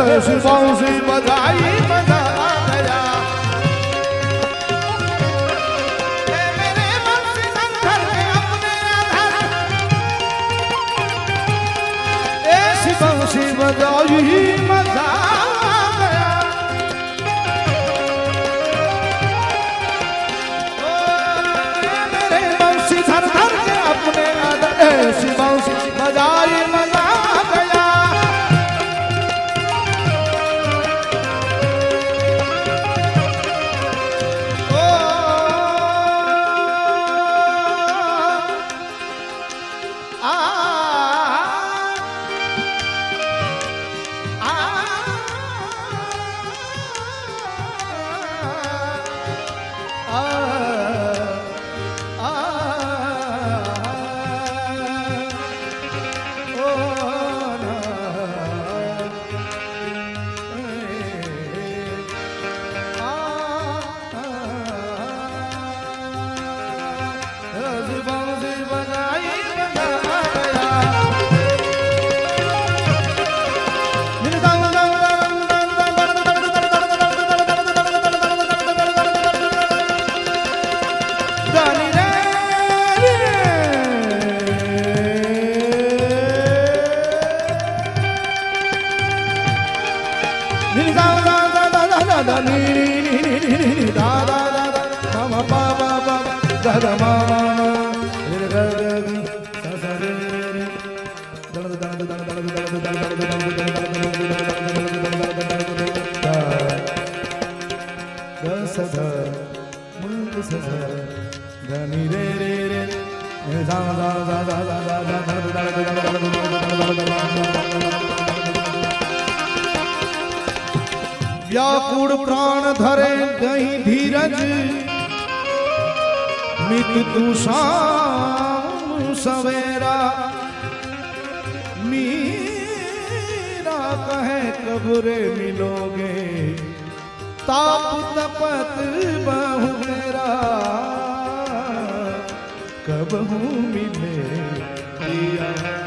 શ્રી બાઉ શ્રી બધાઈ વ્યાકુળ પ્રાણ ધરે ગઈ ધીરજ. મિત તુષામ સવેરા. મીરા કહે, કબરે મિલોગે? તાપ તપત બહુ મેરા. કબ હું મિલે પિયા?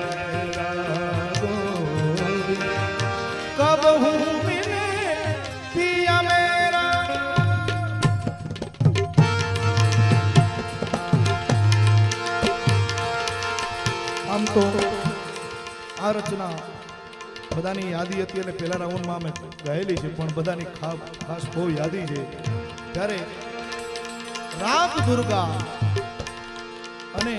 દોસ્તો આ રચના બધાની યાદી હતી અને પહેલા રાઉન્ડમાં અમે ગયેલી છે, પણ બધાની ખાસ બહુ યાદી છે. ત્યારે રામ દુર્ગા અને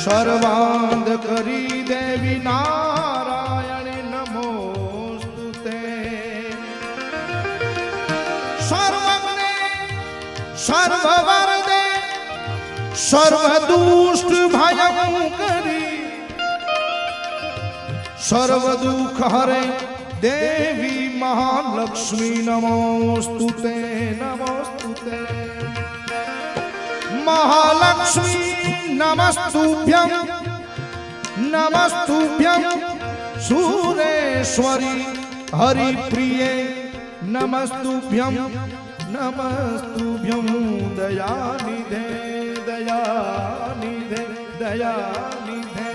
સર્વાંગ કરી દેવી નારાયણી નમોસ્તુતે સર્વજ્ઞે, સર્વવરદે સર્વ દુષ્ટ ભયંકરી સર્વ દુઃખ હરે દેવી મહાલક્ષ્મી નમોસ્તુતે નમોસ્તુતે મહાલક્ષ્મી નમસ્તુભ્યમ નમસ્તુભ્યમ સુરેશ્વરી હરિપ્રિયે નમસ્તુભ્યમ નમસ્તુભ્યમ દયાનિધે દયાનિધે દયાનિધે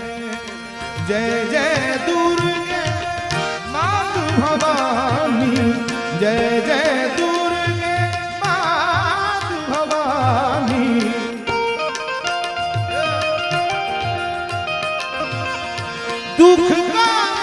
જય જય દુર્ગે માતુ ભવાની જય જય દુર્ગે દુઃખ કા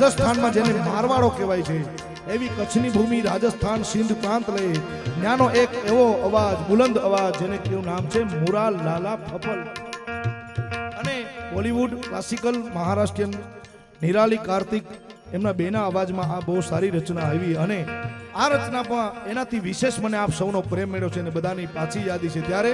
રાજસ્થાનમાં જેને મારવાડો કહેવાય છે, એવી કચ્છની ભૂમિ રાજસ્થાન સિંધ પ્રાંત લઈ ત્યાંનો એક એવો અવાજ, બુલંદ અવાજ, જેને કેવું નામ છે? મુરાલ લાલા ફપલ અને બોલિવૂડ ક્લાસિકલ મહારાષ્ટ્રીયન નિરાલી કાર્તિક, એમના બેના અવાજમાં આ બહુ સારી રચના આવી. અને આ રચના પણ એનાથી વિશેષ મને આપ સૌનો પ્રેમ મળ્યો છે અને બધાની પાછી યાદી છે. ત્યારે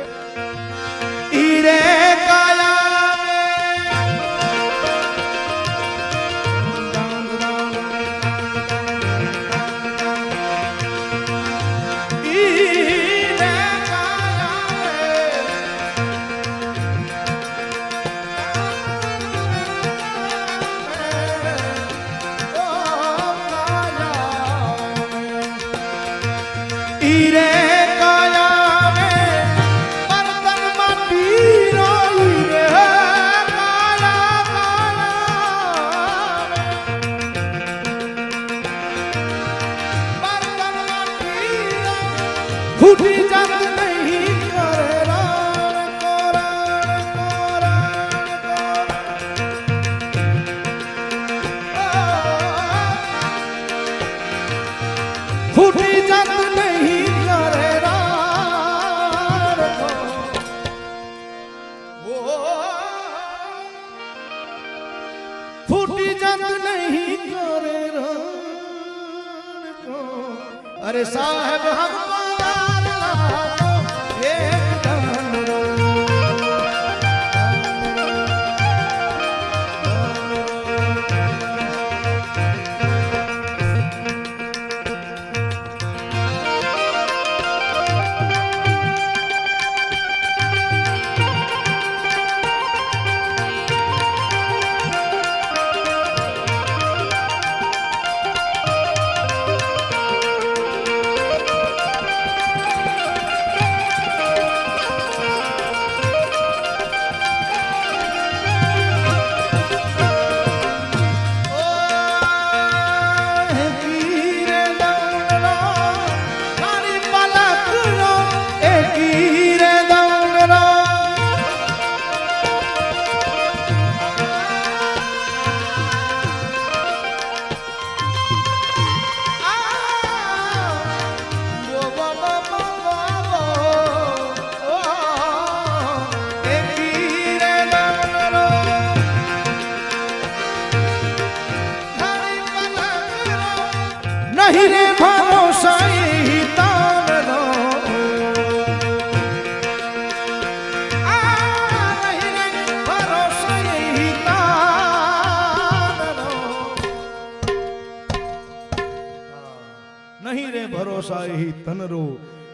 નહીં રે ભરોસા એ તનરો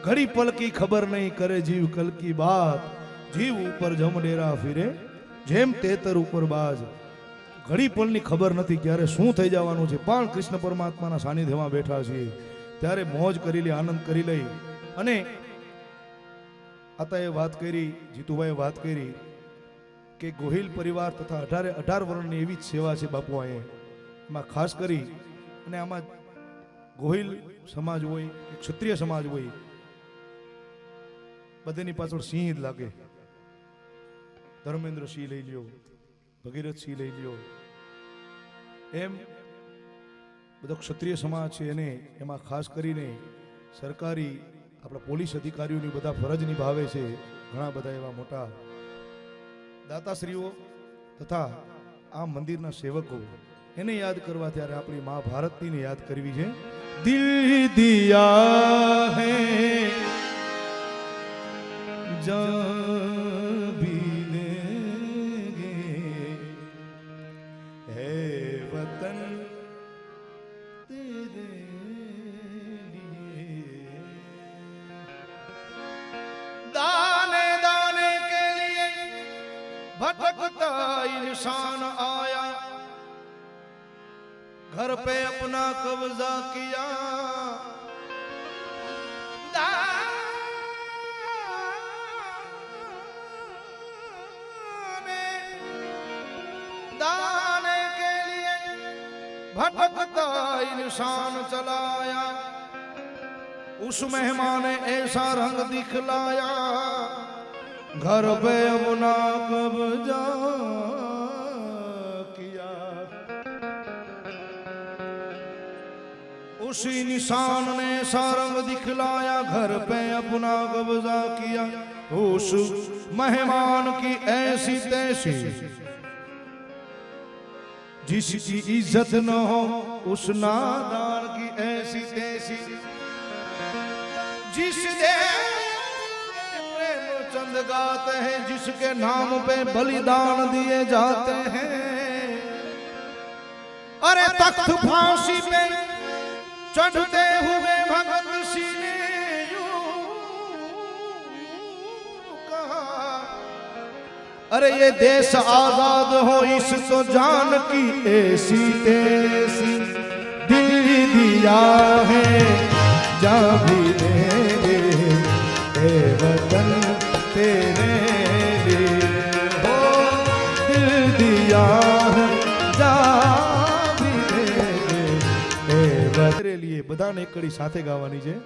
ઘડી પલકી ખબર નહીં કરે જીવ કલકી બાત જીવ ઉપર જમડેરા ફિરે, જેમ તેતર ઉપર બાજ. ઘડી પલની ખબર નથી ક્યારે શું થઈ જવાનું છે. પણ કૃષ્ણ પરમાત્માના સાનિધ્યમાં બેઠા છીએ. ત્યારે મોજ કરી લઈ આનંદ કરી લઈ અને આતાએ વાત કરી, જીતુભાઈએ વાત કરી કે ગોહિલ પરિવાર તથા અઢારે, અઢાર વર્ણની એવી જ સેવા છે બાપુ અહીંયા એમાં ખાસ કરી અને આમાં ગોહિલ સમાજ હોય કે ક્ષત્રિય સમાજ હોય, બધાની પાછળ સિંહ જ લાગે. ધર્મેન્દ્ર સિંહ લઈ લ્યો, ભગીરથ સિંહ લઈ લ્યો. એમ બધો ક્ષત્રિય સમાજ છે એને એમાં ખાસ કરીને સરકારી આપણા પોલીસ અધિકારીઓની બધા ફરજ નિભાવે છે ઘણા બધા એવા મોટા દાતાશ્રીઓ તથા આ મંદિરના સેવકો. એને યાદ કરવા ત્યારે આપણી મહાભારતની યાદ કરવી છે. દિલ દિયા है। જાન घर पे अपना कब्जा किया दाने दाने के लिए भटकता इंसान चलाया उस मेहमान ने ऐसा रंग दिखलाया घर पे अपना कब्जा उसी निशान ने सारंग दिखलाया, घर पे अपना कब्जा किया। उस मेहमान की ऐसी तैसी, जिसकी इज़्ज़त न हो, उस नादान की ऐसी तैसी जिस प्रेम चंद गाते हैं, जिसके नाम पे बलिदान दिए जाते हैं। अरे तख्त फांसी पे चढ़ते हुए भगत सिंह ने यूं कहा अरे ये देश आजाद हो इसको जान की ऐसी तेसी दिल दिया है जा भी देंगे ए वतन तेरे लिए બધાને એક કડી સાથે ગાવાની છે.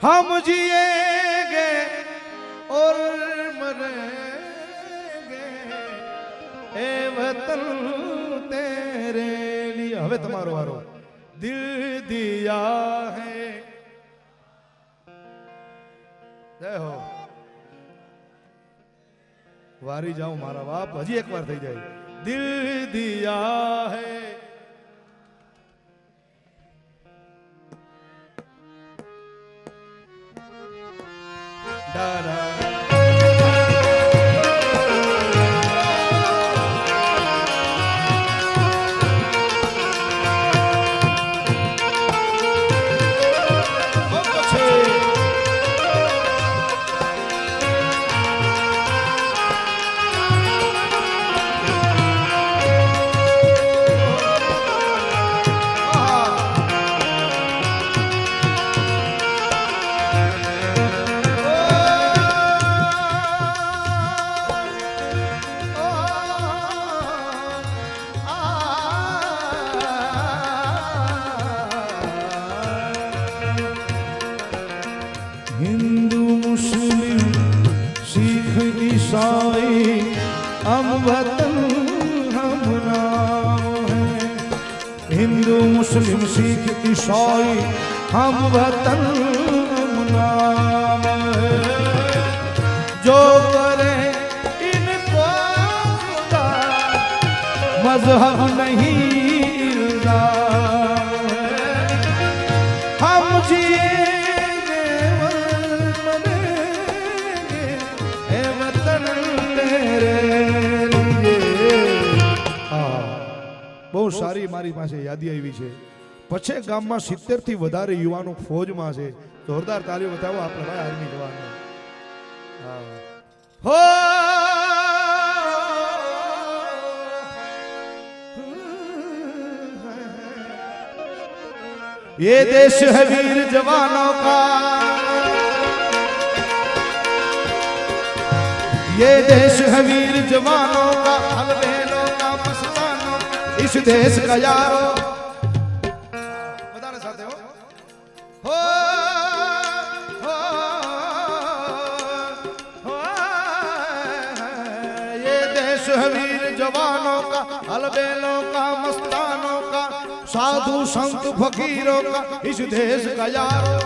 હમ જીએ ગે, ઓર મરે ગે, એ વતન તેરે લિયે. હવે તમારો વારો. દિલ દિયા હે. જય હો. વારી જાઉં મારા બાપ, હજી એકવાર થઈ જાય. દિલ દિયા હે. da da ईसाई हम वतन हम नाम है हिंदू मुस्लिम सिख ईसाई हम वतन हम नाम है जो करे इनको खुदा मजहब नहीं મારી પાસે યાદી આવી છે પછે ગામમાં સિત્તેર થી વધારે યુવાનો ફોજમાં છે જોરદાર તાલીઓ બતાવો આપણે ભાઈ આર્મી જવાનો હા હો ये देश है वीर जवानों का ये देश है वीर जवानों का अलबेलों का मस्तानों का, इस देश का यारो બધાને સાથે હો હો હો હો ये देश है वीर जवानों का अलबेलों का मस्तानों का साधु संत फकीरों का इस देश का यारो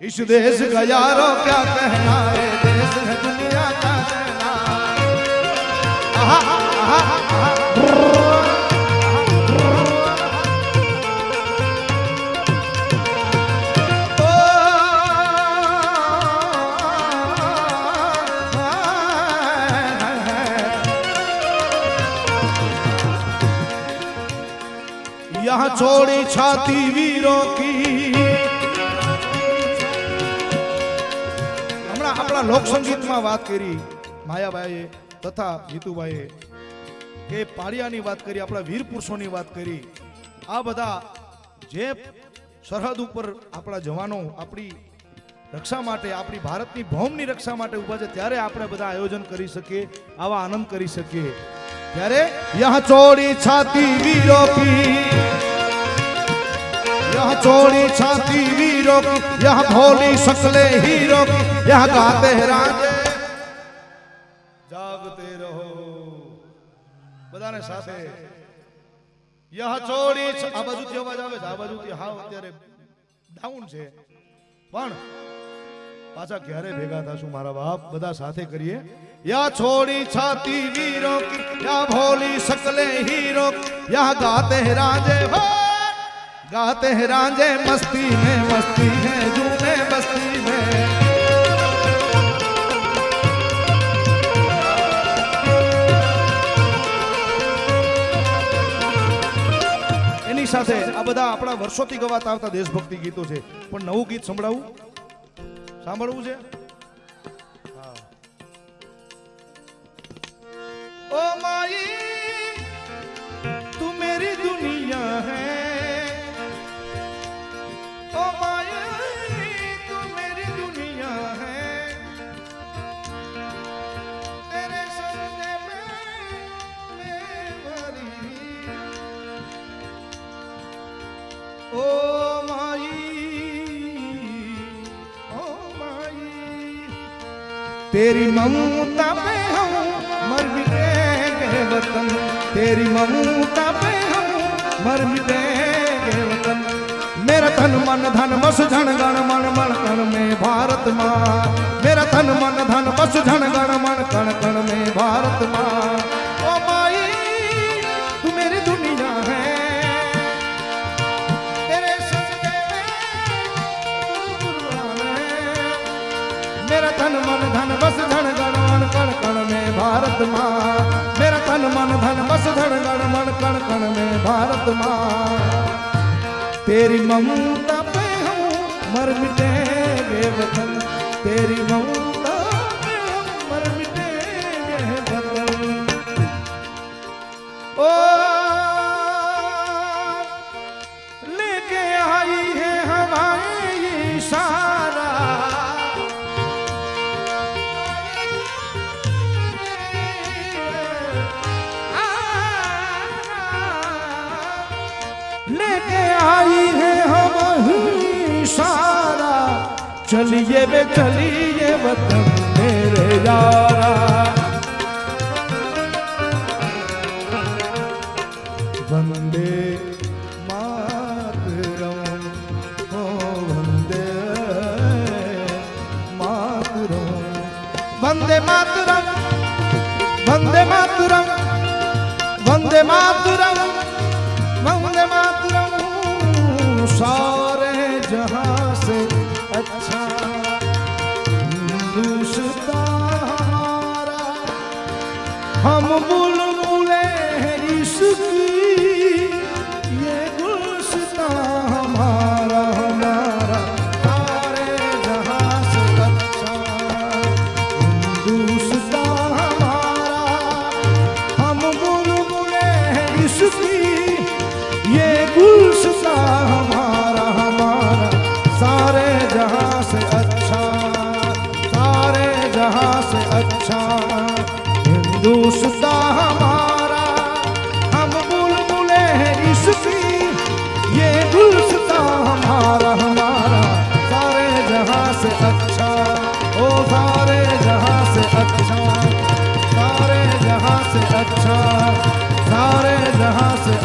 इस देश का यारो क्या कहना है देश है दुनिया का कहना आहा, आहा, आहा। यहाँ छोड़ी छाती वीरों की હમણાં આપણા લોક સંગીતમાં વાત કરી માયાભાઈએ તથા જીતુભાઈએ કે પાળિયાની વાત કરી, આપણા વીર પુરુષોની વાત કરી. આ બધા જે સરહદ ઉપર આપણા જવાનો, આપણી રક્ષા માટે, આપણી ભારતની ભૌમની રક્ષા માટે ઊભા છે, ત્યારે આપણે બધા આયોજન કરી શકીએ, આવા આનંદ કરી શકીએ. ત્યારે યહ ચોરી છાતી વીરો કી, યહ ચોરી છાતી વીરો કી, યહ ભોલી શકલે હીરો કી, યહ ગાતે રાજ બધાને સાથે. યહ છોડી આ બાજુથી અવાજ આવે છે. આ બાજુથી હાવ અત્યારે ડાઉન છે. પણ પાછા ક્યારે ભેગા થશું મારા બાપ? બધા સાથે કરીએ. યા છોડી છાતી વીરો યા ભોલી સકલે હીરો યા ગાતે રાજે હો. ગાતે રાજે, મસ્તી મે મસ્તી સાથે આ બધા આપણા વર્ષોથી ગવાતા આવતા દેશભક્તિ ગીતો છે. પણ નવું ગીત સંભળાવું? સાંભળવું છે? तेरी ममता पे हम मर मिटेंगे वतन तेरी ममता पे हम मर मिटेंगे वतन मेरा तन मन धन बस धन गण मन मन कण में भारत माँ मेरा तन मन धन बस धन गण मन कण कण में भारत माँ મેરા તન મન ધન બસ ધન ગણ મન કણ કણ મે ભારતમાં મેરા તન મન ધન બસ ધન ગણ મન કણ કણ મે ભારતમાં તેરી મમતા પે હું મર મિટે બેવતન તેરી મમતા चलिए बे चलिए वतन मेरे यारा বুলবুলের সুখী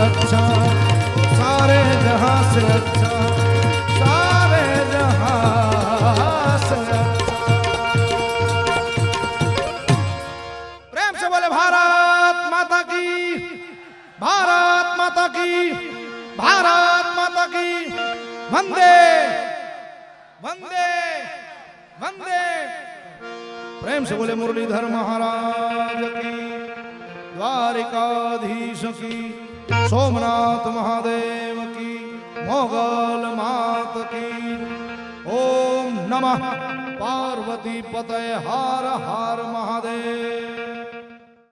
अच्छा सारे जहां से अच्छा सारे जहां से प्रेम से बोले भारत माता की भारत माता की भारत माता की वंदे वंदे वंदे प्रेम से बोले मुरलीधर महाराज की द्वारिकाधीश की સોમનાથ મહાદેવ કી મોગલ માત કી. ઓમ નમઃ. પાર્વતી પતય હાર હાર મહાદેવ.